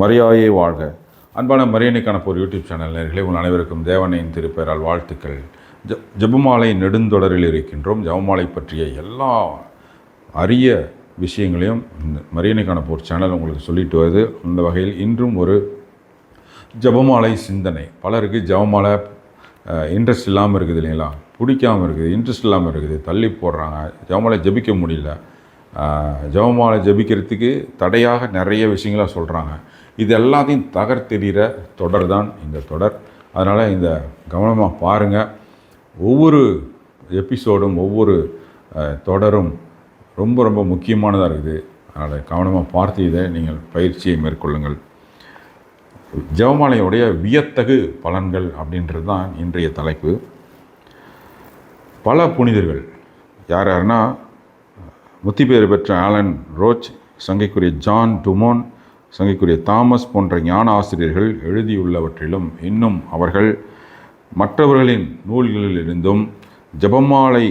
மரியாயை வாழ்க. அன்பான மரியனுக்கான ஒரு யூடியூப் சேனல் நேர்களை உங்கள் அனைவருக்கும் தேவனையின் திருப்பெயரால் வாழ்த்துக்கள். ஜ ஜெபமாலை நெடுந்தொடரில் இருக்கின்றோம். ஜெபமாலை பற்றிய எல்லா அரிய விஷயங்களையும் இந்த மரியனுக்கான ஒரு சேனல் உங்களுக்கு சொல்லிட்டு வருது. அந்த வகையில் இன்றும் ஒரு ஜெபமாலை சிந்தனை. பலருக்கு ஜெபமாலை இன்ட்ரெஸ்ட் இல்லாமல் இருக்குது இல்லைங்களா? பிடிக்காமல் இருக்குது இன்ட்ரெஸ்ட் இல்லாமல் இருக்குது தள்ளி போடுறாங்க. ஜெபமாலை ஜெபிக்க முடியல. ஜெபமாலை ஜெபிக்கிறதுக்கு தடையாக நிறைய விஷயங்கள சொல்கிறாங்க இது எல்லாத்தையும் தகர்த்தெறிகிற தொடர் தான் இந்த தொடர். அதனால் இந்த கவனமாக பாருங்கள் ஒவ்வொரு எபிசோடும் ஒவ்வொரு தொடரும் ரொம்ப ரொம்ப முக்கியமானதாக இருக்குது. அதனால் கவனமாக பார்த்து இதை நீங்கள் பயிற்சியை மேற்கொள்ளுங்கள். ஜெபமாலையுடைய வியத்தகு பலன்கள் அப்படின்றது தான் இன்றைய தலைப்பு. பல புனிதர்கள் யார் யாருன்னா முத்தி பேர் பெற்ற ஆலன் ரோச் சங்கைக்குரிய ஜான் டுமோன் சங்கைக்குரிய தாமஸ் போன்ற ஞான ஆசிரியர்கள் எழுதியுள்ளவற்றிலும் இன்னும் அவர்கள் மற்றவர்களின் நூல்களிலிருந்தும் ஜபமாலை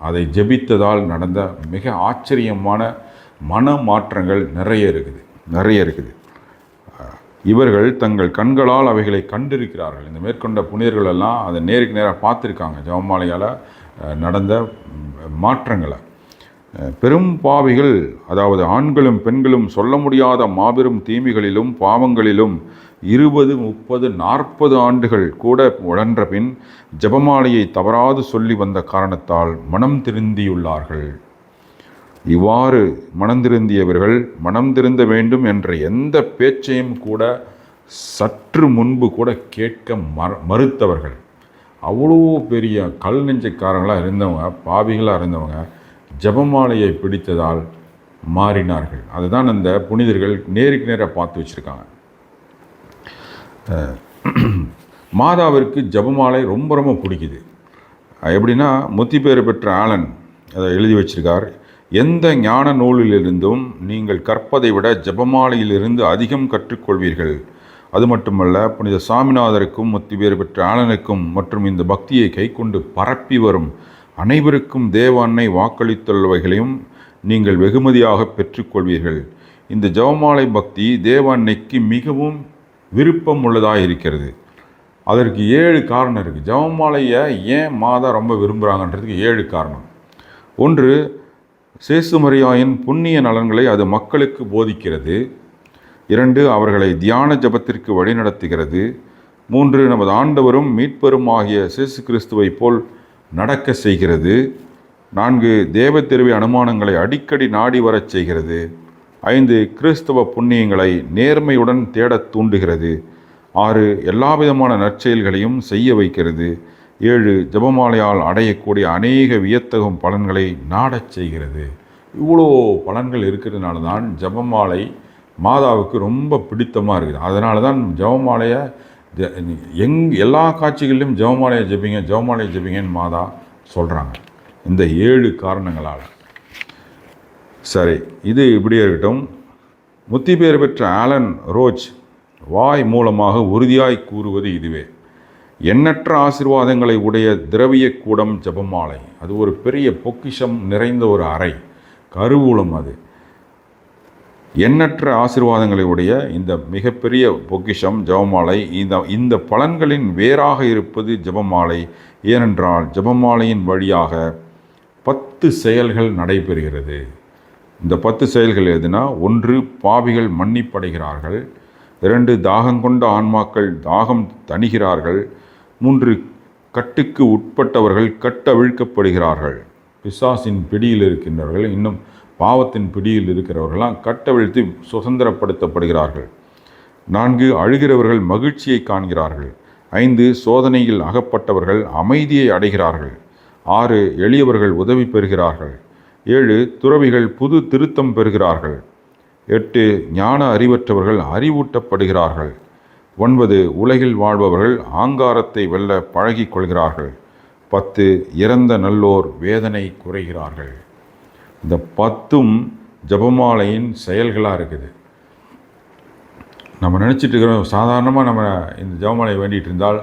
அதை ஜெபித்ததால் நடந்த மிக ஆச்சரியமான மன மாற்றங்கள் நிறைய இருக்குது நிறைய இருக்குது. இவர்கள் தங்கள் கண்களால் அவைகளை கண்டிருக்கிறார்கள். இந்த மேற்கொண்ட புனிதர்களெல்லாம் அதை நேருக்கு நேராக பார்த்துருக்காங்க ஜபமாலையால் நடந்த மாற்றங்களை. பெரும் பாவிகள் அதாவது ஆண்களும் பெண்களும் சொல்ல முடியாத மாபெரும் தீமைகளிலும் பாவங்களிலும் இருபது முப்பது நாற்பது ஆண்டுகள் கூட உழன்ற பின் ஜெபமாலையை தவறாது சொல்லி வந்த காரணத்தால் மனம் திருந்தியுள்ளார்கள். இவ்வாறு மனம் திருந்தியவர்கள் மனம் திருந்த வேண்டும் என்ற எந்த பேச்சையும் கூட சற்று முன்பு கூட கேட்க மற மறுத்தவர்கள். அவ்வளோ பெரிய கல் நெஞ்சக்காரங்களாக இருந்தவங்க பாவிகளாக இருந்தவங்க ஜெபமாலையை பிடித்ததால் மாறினார்கள். அதுதான் அந்த புனிதர்கள் நேருக்கு நேராக பார்த்து வச்சுருக்காங்க. மாதாவிற்கு ஜெபமாலை ரொம்ப ரொம்ப பிடிக்குது. எப்படின்னா எப்படின்னா பேர் பெற்ற ஆலன் அதை எழுதி வச்சிருக்கார். எந்த ஞான நூலிலிருந்தும் நீங்கள் கற்பதை விட ஜெபமாலையிலிருந்து அதிகம் கற்றுக்கொள்வீர்கள். அது மட்டுமல்ல புனித சாமிநாதருக்கும் முத்தி பேர் பெற்ற ஆலனுக்கும் மற்றும் இந்த பக்தியை கைக்கொண்டு பரப்பி வரும் அனைவருக்கும் தேவ அன்னை வாக்களித்துள்ளவைகளையும் நீங்கள் வெகுமதியாக பெற்றுக்கொள்வீர்கள். இந்த ஜெபமாலை பக்தி தேவ அன்னைக்கு மிகவும் விருப்பம் உள்ளதாக இருக்கிறது அதற்கு ஏழு காரணம் இருக்குது ஜவமாலையை ஏன் மாதா ரொம்ப விரும்புகிறாங்கன்றதுக்கு ஏழு காரணம். ஒன்று சேசுமரியாயின் புண்ணிய நலன்களை அது மக்களுக்கு போதிக்கிறது. இரண்டு அவர்களை தியான ஜபத்திற்கு வழிநடத்துகிறது. மூன்று நமது ஆண்டவரும் மீட்பரும் ஆகிய சேசு கிறிஸ்துவை போல் நடக்க செய்கிறது. நான்கு தேவ தெருவி அனுமானங்களை அடிக்கடி நாடி வரச் செய்கிறது. ஐந்து கிறிஸ்தவ புண்ணியங்களை நேர்மையுடன் தேடத் தூண்டுகிறது. ஆறு எல்லா விதமான நற்செயல்களையும் செய்ய வைக்கிறது. ஏழு ஜெபமாலையால் அடையக்கூடிய அநேக வியத்தகும் பலன்களை நாடச் செய்கிறது. இவ்வளோ பலன்கள் இருக்கிறதுனால தான் ஜபமாலை மாதாவுக்கு ரொம்ப பிடித்தமாக இருக்குது. அதனால தான் ஜபமாலையை எங் எல்லா காட்சிகளிலும் ஜெபமாலையை ஜெபிங்க ஜெபமாலையை ஜெபிங்கன்னு மாதா சொல்கிறாங்க இந்த ஏழு காரணங்களால். சரி இது இப்படியே இருக்கட்டும். முத்தி பேர் பெற்ற ஆலன் ரோச் வாய் மூலமாக உறுதியாய் கூறுவது இதுவே. எண்ணற்ற ஆசீர்வாதங்களை உடைய திரவிய கூடம் ஜெபமாலை. அது ஒரு பெரிய பொக்கிஷம் நிறைந்த ஒரு அறை. கருவூலம் அது. எண்ணற்ற ஆசீர்வாதங்களை உடைய இந்த மிகப்பெரிய பொக்கிஷம் ஜெபமாலை இந்த இந்த பலன்களின் வேறாக இருப்பது ஜெபமாலை. ஏனென்றால் ஜெபமாலையின் வழியாக பத்து செயல்கள் நடைபெறுகிறது. இந்த பத்து செயல்கள் எதுனா ஒன்று பாவிகள் மன்னிப்படைகிறார்கள். இரண்டு தாகம் கொண்ட ஆன்மாக்கள் தாகம் தணிகிறார்கள். மூன்று கட்டுக்கு உட்பட்டவர்கள் கட்டவிழ்க்கப்படுகிறார்கள். பிசாசின் பிடியில் இருக்கின்றவர்கள். இன்னும் பாவத்தின் பிடியில் இருக்கிறவர்களாம் கட்டவிழ்த்து சுதந்திரப்படுத்தப்படுகிறார்கள். நான்கு அழுகிறவர்கள் மகிழ்ச்சியை காண்கிறார்கள். ஐந்து சோதனையில் அகப்பட்டவர்கள் அமைதியை அடைகிறார்கள். ஆறு எளியவர்கள் உதவி பெறுகிறார்கள். ஏழு துறவிகள் புது திருத்தம் பெறுகிறார்கள். எட்டு ஞான அறிவற்றவர்கள் அறிவூட்டப்படுகிறார்கள். ஒன்பது உலகில் வாழ்பவர்கள் ஆங்காரத்தை வெல்ல பழகிக் கொள்கிறார்கள். பத்து இறந்த நல்லோர் வேதனை குறைகிறார்கள். இந்த பத்தும் ஜபமாலையின் செயல்களாக இருக்குது. நம்ம நினச்சிட்டு இருக்கிறோம் சாதாரணமாக நம்ம இந்த ஜபமாலை வேண்டிகிட்டு இருந்தால்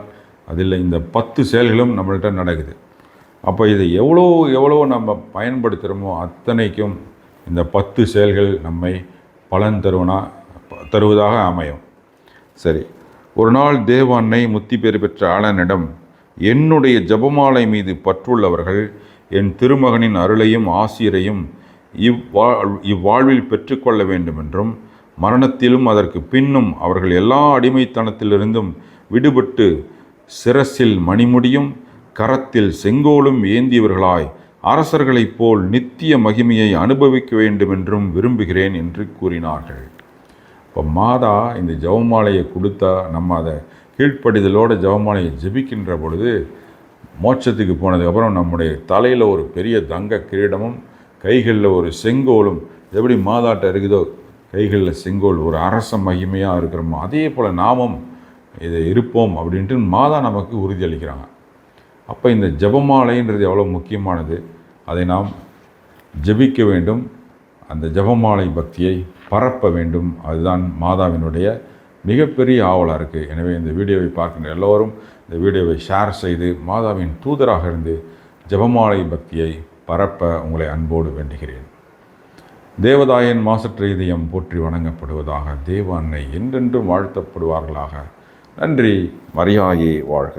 அதில் இந்த பத்து செயல்களும் நம்மள்கிட்ட நடக்குது. அப்போ இதை எவ்வளோ எவ்வளோ நம்ம பயன்படுத்துகிறோமோ அத்தனைக்கும் இந்த பத்து செயல்கள் நம்மை பலன் தருவனா தருவதாக அமையும். சரி ஒரு நாள் தேவ அன்னை முத்தி பேர் பெற்ற ஆளனிடம் என்னுடைய ஜெபமாலை மீது பற்றுள்ளவர்கள் என் திருமகனின் அருளையும் ஆசிரியரையும் இவ்வா இவ்வாழ்வில் பெற்றுக்கொள்ள வேண்டுமென்றும் மரணத்திலும் அதற்கு பின்னும் அவர்கள் எல்லா அடிமைத்தனத்திலிருந்தும் விடுபட்டு சிரசில் மணிமுடியும் கரத்தில் செங்கோலும் ஏந்தியவர்களாய் அரசர்களைப் போல் நித்திய மகிமையை அனுபவிக்க வேண்டுமென்றும் விரும்புகிறேன் என்று கூறினார்கள். இப்போ மாதா இந்த ஜெபமாலையை கொடுத்தா நம்ம அதை கீழ்ப்படிதலோட ஜெபமாலையை ஜெபிக்கின்ற பொழுது மோட்சத்துக்கு போனதுக்கப்புறம் நம்முடைய தலையில் ஒரு பெரிய தங்க கிரீடமும் கைகளில் ஒரு செங்கோலும் எப்படி மாதாட்ட இருக்குதோ கைகளில் செங்கோல் ஒரு அரச மகிமையாக இருக்கிறோமோ அதே போல் நாமும் இதை இருப்போம் அப்படின்ட்டு மாதா நமக்கு உறுதியளிக்கிறாங்க அப்போ இந்த ஜெபமாலைன்றது எவ்வளோ முக்கியமானது? அதை நாம் ஜெபிக்க வேண்டும். அந்த ஜெபமாலை பக்தியை பரப்ப வேண்டும். அதுதான் மாதாவினுடைய மிகப்பெரிய ஆவலாக இருக்குது எனவே இந்த வீடியோவை பார்க்கின்ற எல்லோரும் இந்த வீடியோவை ஷேர் செய்து மாதாவின் தூதராக இருந்து ஜெபமாலை பக்தியை பரப்ப உங்களை அன்போடு வேண்டுகிறேன். தேவதாயன் மாசற்ற இதயம் போற்றி வணங்கப்படுவதாக தேவ அன்னை என்றென்றும் வாழ்த்தப்படுவார்களாக. நன்றி மரியாயை வாழ்க.